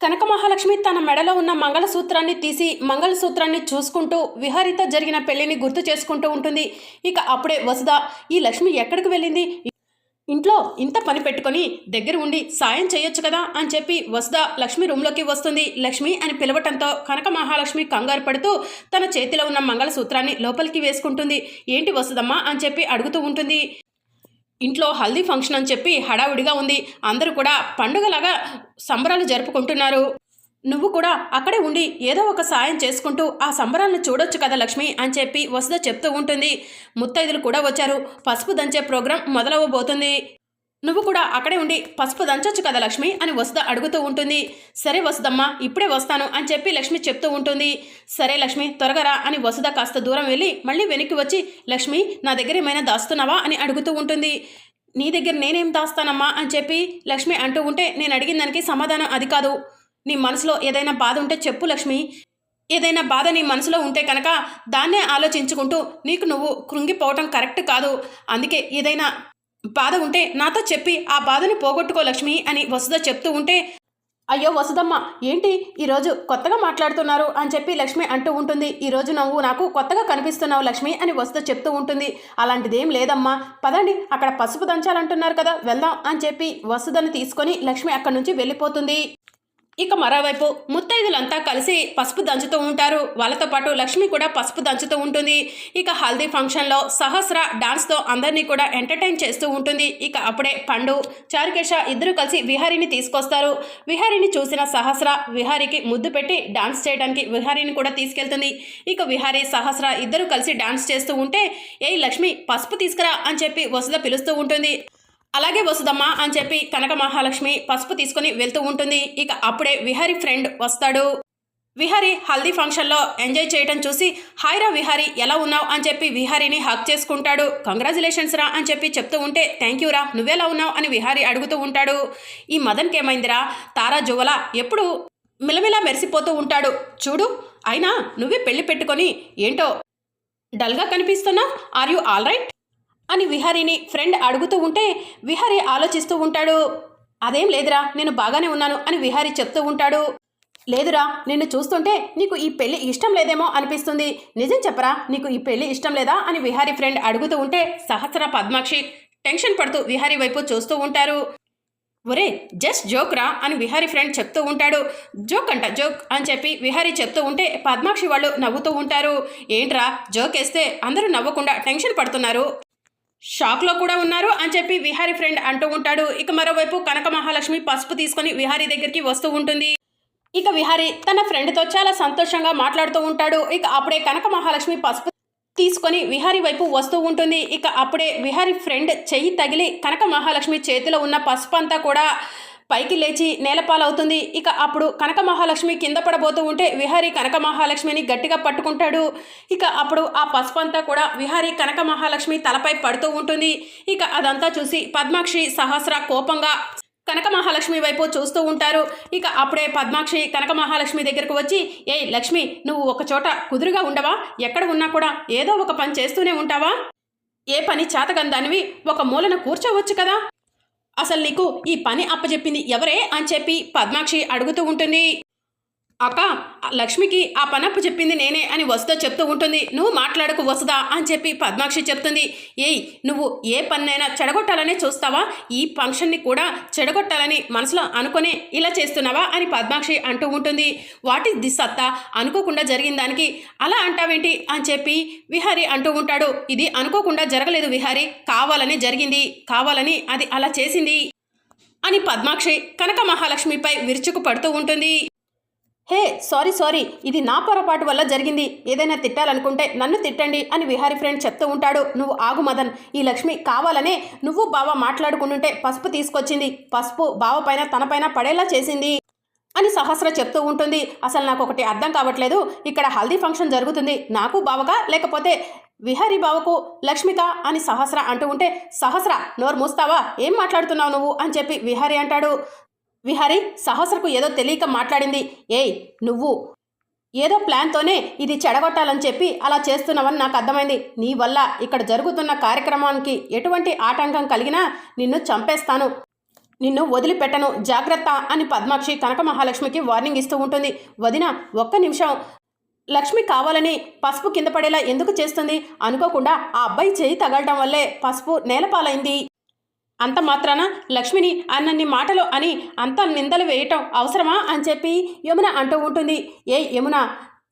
కనక మహాలక్ష్మి తన మెడలో ఉన్న మంగళసూత్రాన్ని తీసి మంగళసూత్రాన్ని చూసుకుంటూ విహారితో జరిగిన పెళ్ళిని గుర్తు చేసుకుంటూ ఉంటుంది. ఇక అప్పుడే వసుధ ఈ లక్ష్మి ఎక్కడికి వెళ్ళింది? ఇంట్లో ఇంత పని పెట్టుకొని దగ్గర ఉండి సాయం చేయొచ్చు కదా? అని చెప్పి వసుధ లక్ష్మి రూమ్లోకి వస్తుంది. లక్ష్మి అని పిలవటంతో కనక మహాలక్ష్మి కంగారు పడుతూ తన చేతిలో ఉన్న మంగళసూత్రాన్ని లోపలికి వేసుకుంటుంది. ఏంటి వసుదమ్మా అని చెప్పి అడుగుతూ ఉంటుంది. ఇంట్లో హల్దీ ఫంక్షన్ అని చెప్పి హడావుడిగా ఉంది. అందరూ కూడా పండుగలాగా సంబరాలు జరుపుకుంటున్నారు. నువ్వు కూడా అక్కడే ఉండి ఏదో ఒక సాయం చేసుకుంటూ ఆ సంబరాలను చూడొచ్చు కదా లక్ష్మి అని చెప్పి వసుధ చెప్తూ ఉంటుంది. ముత్తైదులు కూడా వచ్చారు. పసుపు దంచే ప్రోగ్రాం మొదలవ్వబోతుంది. నువ్వు కూడా అక్కడే ఉండి పసుపు దంచొచ్చు కదా లక్ష్మి? అని వసుధ అడుగుతూ ఉంటుంది. సరే వసుదమ్మా ఇప్పుడే వస్తాను అని చెప్పి లక్ష్మి చెప్తూ ఉంటుంది. సరే లక్ష్మి త్వరగరా అని వసుధ కాస్త దూరం వెళ్ళి మళ్ళీ వెనక్కి వచ్చి లక్ష్మి నా దగ్గర ఏమైనా దాస్తున్నావా? అని అడుగుతూ ఉంటుంది. నీ దగ్గర నేనేం దాస్తానమ్మా? అని చెప్పి లక్ష్మి అంటూ ఉంటే నేను అడిగిన దానికి సమాధానం అది కాదు. నీ మనసులో ఏదైనా బాధ ఉంటే చెప్పు లక్ష్మి. ఏదైనా బాధ నీ మనసులో ఉంటే కనుక దాన్నే ఆలోచించుకుంటూ నీకు నువ్వు కృంగిపోవటం కరెక్ట్ కాదు. అందుకే ఏదైనా బాధ ఉంటే నాతో చెప్పి ఆ బాధను పోగొట్టుకో లక్ష్మి అని వసుధ చెప్తూ ఉంటే అయ్యో వసుదమ్మ ఏంటి? ఈరోజు కొత్తగా మాట్లాడుతున్నారు అని చెప్పి లక్ష్మి అంటూ ఉంటుంది. ఈరోజు నువ్వు నాకు కొత్తగా కనిపిస్తున్నావు లక్ష్మి అని వసుద చెప్తూ ఉంటుంది. అలాంటిదేం లేదమ్మా. పదండి అక్కడ పసుపు దంచాలంటున్నారు కదా వెళ్దాం అని చెప్పి వసుధను తీసుకొని లక్ష్మి అక్కడి నుంచి వెళ్ళిపోతుంది. ఇక మరోవైపు ముత్తైదులంతా కలిసి పసుపు దంచుతూ ఉంటారు. వాళ్ళతో పాటు లక్ష్మి కూడా పసుపు దంచుతూ ఉంటుంది. ఇక హల్దీ ఫంక్షన్లో సహస్ర డాన్స్తో అందరినీ కూడా ఎంటర్టైన్ చేస్తూ ఉంటుంది. ఇక అప్పుడే పండు చారుకేశ ఇద్దరు కలిసి విహారిని తీసుకొస్తారు. విహారిని చూసిన సహస్ర విహారికి ముద్దు పెట్టి డాన్స్ చేయడానికి విహారిని కూడా తీసుకెళ్తుంది. ఇక విహారి సహస్ర ఇద్దరు కలిసి డాన్స్ చేస్తూ ఉంటే ఏ లక్ష్మి పసుపు తీసుకురా అని చెప్పి వసుధ పిలుస్తూ ఉంటుంది. అలాగే వసుదమ్మ అని చెప్పి కనక మహాలక్ష్మి పసుపు తీసుకుని వెళ్తూ ఉంటుంది. ఇక అప్పుడే విహారి ఫ్రెండ్ వస్తాడు. విహారి హల్దీ ఫంక్షన్లో ఎంజాయ్ చేయటం చూసి హాయ్రా విహారి ఎలా ఉన్నావు? అని చెప్పి విహారిని హక్ చేసుకుంటాడు. కంగ్రాచులేషన్స్ రా అని చెప్పి చెప్తూ ఉంటే థ్యాంక్ యూ రా నువ్వెలా ఉన్నావు? అని విహారి అడుగుతూ ఉంటాడు. ఈ మదన్కి ఏమైందిరా తారా జువల ఎప్పుడు మిలమిలా మెరిసిపోతూ ఉంటాడు. చూడు అయినా నువ్వే పెళ్ళి పెట్టుకొని ఏంటో డల్గా కనిపిస్తున్నావు? Are you all right? అని విహారీని ఫ్రెండ్ అడుగుతూ ఉంటే విహారీ ఆలోచిస్తూ ఉంటాడు. అదేం లేదురా నేను బాగానే ఉన్నాను అని విహారీ చెప్తూ ఉంటాడు. లేదురా నిన్ను చూస్తుంటే నీకు ఈ పెళ్ళి ఇష్టం లేదేమో అనిపిస్తుంది. నిజం చెప్పరా నీకు ఈ పెళ్ళి ఇష్టం లేదా అని విహారీ ఫ్రెండ్ అడుగుతూ ఉంటే సహస్ర పద్మాక్షి టెన్షన్ పడుతూ విహారీ వైపు చూస్తూ ఉంటారు. ఒరే జస్ట్ జోక్ రా అని విహారీ ఫ్రెండ్ చెప్తూ ఉంటాడు. జోక్ అంట జోక్ అని చెప్పి విహారీ చెప్తూ ఉంటే పద్మాక్షి వాళ్ళు నవ్వుతూ ఉంటారు. ఏంట్రా జోక్ వేస్తే అందరూ నవ్వకుండా టెన్షన్ పడుతున్నారు. షాక్లో కూడా ఉన్నారు అని చెప్పి విహారీ ఫ్రెండ్ అంటూ ఉంటాడు. ఇక మరోవైపు కనక మహాలక్ష్మి పసుపు తీసుకొని విహారీ దగ్గరికి వస్తూ ఉంటుంది. ఇక విహారీ తన ఫ్రెండ్తో చాలా సంతోషంగా మాట్లాడుతూ ఉంటాడు. ఇక అప్పుడే కనక మహాలక్ష్మి పసుపు తీసుకొని విహారీ వైపు వస్తూ ఉంటుంది. ఇక అప్పుడే విహారీ ఫ్రెండ్ చెయ్యి తగిలి కనక మహాలక్ష్మి చేతిలో ఉన్న పసుపు అంతా కూడా పైకి లేచి నేలపాలవుతుంది. ఇక అప్పుడు కనక మహాలక్ష్మి కింద పడబోతూ ఉంటే విహారీ కనక మహాలక్ష్మిని గట్టిగా పట్టుకుంటాడు. ఇక అప్పుడు ఆ పసుపు అంతా కూడా విహారీ కనక మహాలక్ష్మి తలపై పడుతూ ఉంటుంది. ఇక అదంతా చూసి పద్మాక్షి సహస్ర కోపంగా కనక మహాలక్ష్మి వైపు చూస్తూ ఉంటారు. ఇక అప్పుడే పద్మాక్షి కనక మహాలక్ష్మి దగ్గరకు వచ్చి ఏయ్ లక్ష్మి నువ్వు ఒక చోట కుదురుగా ఉండవా? ఎక్కడ ఉన్నా కూడా ఏదో ఒక పని చేస్తూనే ఉంటావా? ఏ పని చేతగందానివి ఒక మూలన కూర్చోవచ్చు కదా? అసలు నీకు ఈ పని అప్పచెప్పింది ఎవరే అని చెప్పి పద్మాక్షి అడుగుతూ ఉంటుంది. అక్క లక్ష్మికి ఆ పనప్పు చెప్పింది నేనే అని వసుదా చెప్తూ ఉంటుంది. నువ్వు మాట్లాడకు వసుదా అని చెప్పి పద్మాక్షి చెప్తుంది. ఏయ్ నువ్వు ఏ పన్నైనా చెడగొట్టాలనే చూస్తావా? ఈ ఫంక్షన్ని కూడా చెడగొట్టాలని మనసులో అనుకునే ఇలా చేస్తున్నావా? అని పద్మాక్షి అంటూ ఉంటుంది. వాట్ ఈస్ దిస్ సత్తా? అనుకోకుండా జరిగిన దానికి అలా అంటావేంటి? అని చెప్పి విహారి అంటూ ఉంటాడు. ఇది అనుకోకుండా జరగలేదు విహారి. కావాలని జరిగింది. కావాలని అది అలా చేసింది. అని పద్మాక్షి కనక మహాలక్ష్మిపై విరుచుకు పడుతూ ఉంటుంది. హే సారీ సారీ ఇది నా పొరపాటు వల్ల జరిగింది. ఏదైనా తిట్టాలనుకుంటే నన్ను తిట్టండి అని విహారీ ఫ్రెండ్ చెప్తూ ఉంటాడు. నువ్వు ఆగు మదన్ ఈ లక్ష్మి కావాలనే నువ్వు బావ మాట్లాడుకుంటుంటే పసుపు తీసుకొచ్చింది. పసుపు బావ పైన తనపైన పడేలా చేసింది అని సహస్ర చెప్తూ ఉంటుంది. అసలు నాకు ఒకటి అర్థం కావట్లేదు. ఇక్కడ హల్దీ ఫంక్షన్ జరుగుతుంది. నాకు బావగా లేకపోతే విహారీ బావకు లక్ష్మిక అని సహస్ర అంటూ ఉంటే సహస్ర నోరు మూస్తావా? ఏం మాట్లాడుతున్నావు నువ్వు? అని చెప్పి విహారీ అంటాడు. విహారీ సహస్రకు ఏదో తెలియక మాట్లాడింది. ఏయ్ నువ్వు. ఏదో ప్లాన్తోనే ఇది చెడగొట్టాలని చెప్పి అలా చేస్తున్నావని నాకు అర్థమైంది. నీ వల్ల ఇక్కడ జరుగుతున్న కార్యక్రమానికి ఎటువంటి ఆటంకం కలిగినా నిన్ను చంపేస్తాను. నిన్ను వదిలిపెట్టను. జాగ్రత్త అని పద్మాక్షి కనక మహాలక్ష్మికి వార్నింగ్ ఇస్తూ ఉంటుంది. వదిన ఒక్క నిమిషం. లక్ష్మి కావాలని పసుపు కింద పడేలా ఎందుకు చేస్తుంది? అనుకోకుండా ఆ అబ్బాయి చేయి తగలడం వల్లే పసుపు నేలపాలైంది. అంత మాత్రాన లక్ష్మిని అన్నన్ని మాటలు అని అంత నిందలు వేయటం అవసరమా అని చెప్పి యమున అంటూ ఉంటుంది. ఏ యమున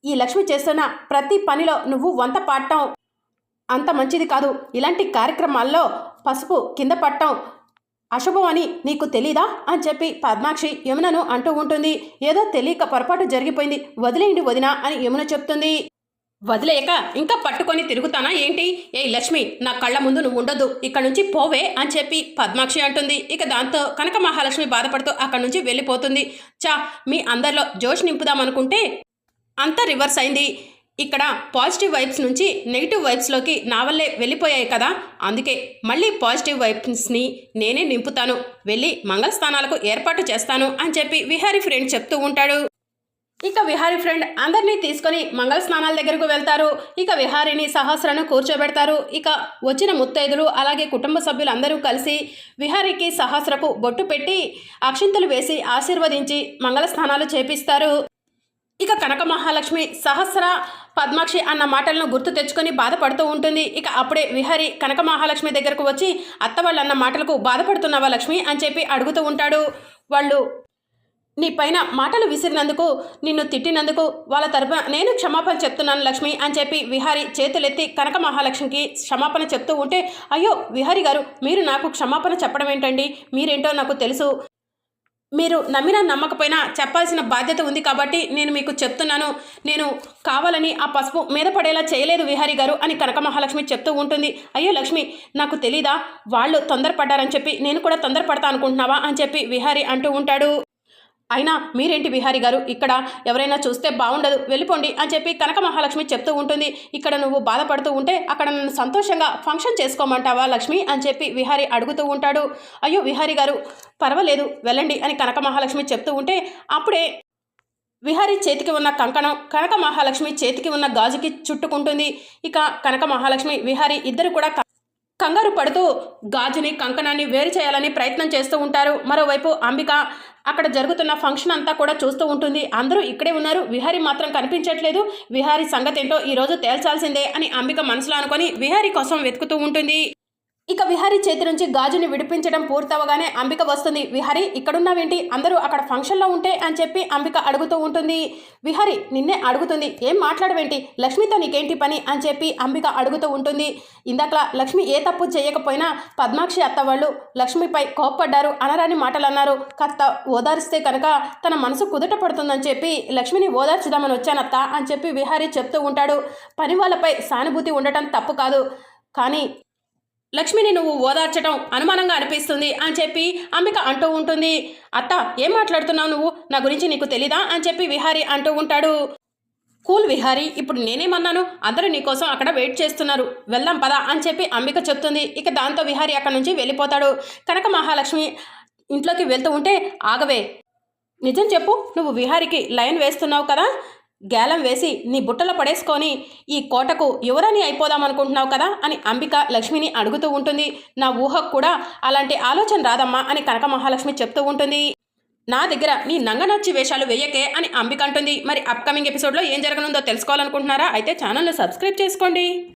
ఈ లక్ష్మి చేస్తున్న ప్రతి పనిలో నువ్వు వంత పాడటం అంత మంచిది కాదు. ఇలాంటి కార్యక్రమాల్లో పసుపు కింద పట్టం అశుభం అని నీకు తెలీదా అని చెప్పి పద్మాక్షి యమునను అంటూ ఉంటుంది. ఏదో తెలియక పొరపాటు జరిగిపోయింది. వదిలేయండి వదినా అని యమున చెప్తుంది. వదిలేయక ఇంకా పట్టుకొని తిరుగుతానా ఏంటి? ఏ లక్ష్మి నా కళ్ళ ముందు నువ్వు ఉండొద్దు. ఇక్కడ నుంచి పోవే అని చెప్పి పద్మాక్షి అంటుంది. ఇక దాంతో కనక మహాలక్ష్మి బాధపడుతూ అక్కడి నుంచి వెళ్ళిపోతుంది. చా మీ అందరిలో జోష్ నింపుదామనుకుంటే అంతా రివర్స్ అయింది. ఇక్కడ పాజిటివ్ వైబ్స్ నుంచి నెగిటివ్ వైబ్స్లోకి నా వల్లే వెళ్ళిపోయాయి కదా. అందుకే మళ్ళీ పాజిటివ్ వైబ్స్ని నేనే నింపుతాను. వెళ్ళి మంగళ స్థానాలకు ఏర్పాటు చేస్తాను అని చెప్పి విహారీ ఫ్రెండ్ చెప్తూ ఉంటాడు. ఇక విహారీ ఫ్రెండ్ అందరినీ తీసుకొని మంగళ స్నానాల దగ్గరకు వెళ్తారు. ఇక విహారిని సహస్రను కూర్చోబెడతారు. ఇక వచ్చిన ముత్తైదులు అలాగే కుటుంబ సభ్యులు అందరూ కలిసి విహారికి సహస్రకు బొట్టు పెట్టి అక్షింతలు వేసి ఆశీర్వదించి మంగళ స్నానాలు చేపిస్తారు. ఇక కనక మహాలక్ష్మి సహస్ర పద్మాక్షి అన్న మాటలను గుర్తు తెచ్చుకొని బాధపడుతూ ఉంటుంది. ఇక అప్పుడే విహరి కనక మహాలక్ష్మి దగ్గరకు వచ్చి అత్త వాళ్ళు అన్న మాటలకు బాధపడుతున్నావా లక్ష్మి? అని చెప్పి అడుగుతూ ఉంటాడు. వాళ్ళు నీ పైన మాటలు విసిరినందుకు నిన్ను తిట్టినందుకు వాళ్ళ తరపున నేను క్షమాపణ చెప్తున్నాను లక్ష్మి అని చెప్పి విహారి చేతులెత్తి కనక మహాలక్ష్మికి క్షమాపణ చెప్తూ ఉంటే అయ్యో విహారి గారు మీరు నాకు క్షమాపణ చెప్పడం ఏంటండి? మీరేంటో నాకు తెలుసు. మీరు నమ్మినా నమ్మకపోయినా చెప్పాల్సిన బాధ్యత ఉంది కాబట్టి నేను మీకు చెప్తున్నాను. నేను కావాలని ఆ పసుపు మీద పడేలా చేయలేదు విహారీ గారు అని కనక మహాలక్ష్మి చెప్తూ ఉంటుంది. అయ్యో లక్ష్మి నాకు తెలీదా? వాళ్ళు తొందరపడ్డారని చెప్పి నేను కూడా తొందరపడతా అనుకుంటున్నావా అని చెప్పి విహారీ అంటూ ఉంటాడు. అయినా మీరేంటి విహారి గారు? ఇక్కడ ఎవరైనా చూస్తే బాగుండదు వెళ్ళిపోండి అని చెప్పి కనక మహాలక్ష్మి చెప్తూ ఉంటుంది. ఇక్కడ నువ్వు బాధపడుతూ ఉంటే అక్కడ నన్ను సంతోషంగా ఫంక్షన్ చేసుకోమంటావా లక్ష్మి? అని చెప్పి విహారి అడుగుతూ ఉంటాడు. అయ్యో విహారి గారు పర్వాలేదు వెళ్ళండి అని కనక మహాలక్ష్మి చెప్తూ ఉంటే అప్పుడే విహారీ చేతికి ఉన్న కంకణం కనక మహాలక్ష్మి చేతికి ఉన్న గాజుకి చుట్టుకుంటుంది. ఇక కనక మహాలక్ష్మి విహారీ ఇద్దరు కూడా కంగారు పడుతూ గాజుని కంకణాన్ని వేరు చేయాలని ప్రయత్నం చేస్తూ ఉంటారు. మరోవైపు అంబిక అక్కడ జరుగుతున్న ఫంక్షన్ అంతా కూడా చూస్తూ ఉంటుంది. అందరూ ఇక్కడే ఉన్నారు. విహారీ మాత్రం కనిపించట్లేదు. విహారీ సంగతి ఏంటో ఈరోజు తేల్చాల్సిందే అని అంబిక మనసులో అనుకొని విహారీ కోసం వెతుకుతూ ఉంటుంది. ఇక విహారీ చేతి నుంచి గాజుని విడిపించడం పూర్తవగానే అంబిక వస్తుంది. విహారీ ఇక్కడున్నావేంటి? అందరూ అక్కడ ఫంక్షన్లో ఉంటే అని చెప్పి అంబిక అడుగుతూ ఉంటుంది. విహారీ నిన్నే అడుగుతుంది. ఏం మాట్లాడవేంటి? లక్ష్మితో నీకేంటి పని? అని చెప్పి అంబిక అడుగుతూ ఉంటుంది. ఇందాక లక్ష్మి ఏ తప్పు చేయకపోయినా పద్మాక్షి అత్త వాళ్ళు లక్ష్మిపై కోప్పడ్డారు అనరాని మాటలు అన్నారు కత్త ఓదారిస్తే కనుక తన మనసు కుదుట పడుతుందని చెప్పి లక్ష్మిని ఓదార్చుదామని వచ్చానత్త అని చెప్పి విహారీ చెప్తూ ఉంటాడు. పని వాళ్ళపై సానుభూతి ఉండటం తప్పు కాదు. కానీ లక్ష్మిని నువ్వు ఓదార్చడం అనుమానంగా అనిపిస్తుంది అని చెప్పి అంబిక అంటూ ఉంటుంది. అత్త ఏం మాట్లాడుతున్నావు నువ్వు? నా గురించి నీకు తెలీదా? అని చెప్పి విహారి అంటూ ఉంటాడు. కూల్ విహారీ ఇప్పుడు నేనేమన్నాను? అందరూ నీకోసం అక్కడ వెయిట్ చేస్తున్నారు. వెళ్దాం పదా అని చెప్పి అంబిక చెప్తుంది. ఇక దాంతో విహారీ అక్కడ నుంచి వెళ్ళిపోతాడు. కనక మహాలక్ష్మి ఇంట్లోకి వెళ్తూ ఉంటే ఆగవే. నిజం చెప్పు నువ్వు విహారికి లైన్ వేస్తున్నావు కదా? గేలం వేసి నీ బుట్టలో పడేసుకొని ఈ కోటకు యువరాణి అయిపోదామనుకుంటున్నావు కదా అని అంబిక లక్ష్మిని అడుగుతూ ఉంటుంది. నా ఊహకు కూడా అలాంటి ఆలోచన రాదమ్మా అని కనక మహాలక్ష్మి చెప్తూ ఉంటుంది. నా దగ్గర నీ నంగనచ్చి వేషాలు వేయకే అని అంబిక అంటుంది. మరి అప్కమింగ్ ఎపిసోడ్లో ఏం జరగనుందో తెలుసుకోవాలనుకుంటున్నారా? అయితే ఛానల్ను సబ్స్క్రైబ్ చేసుకోండి.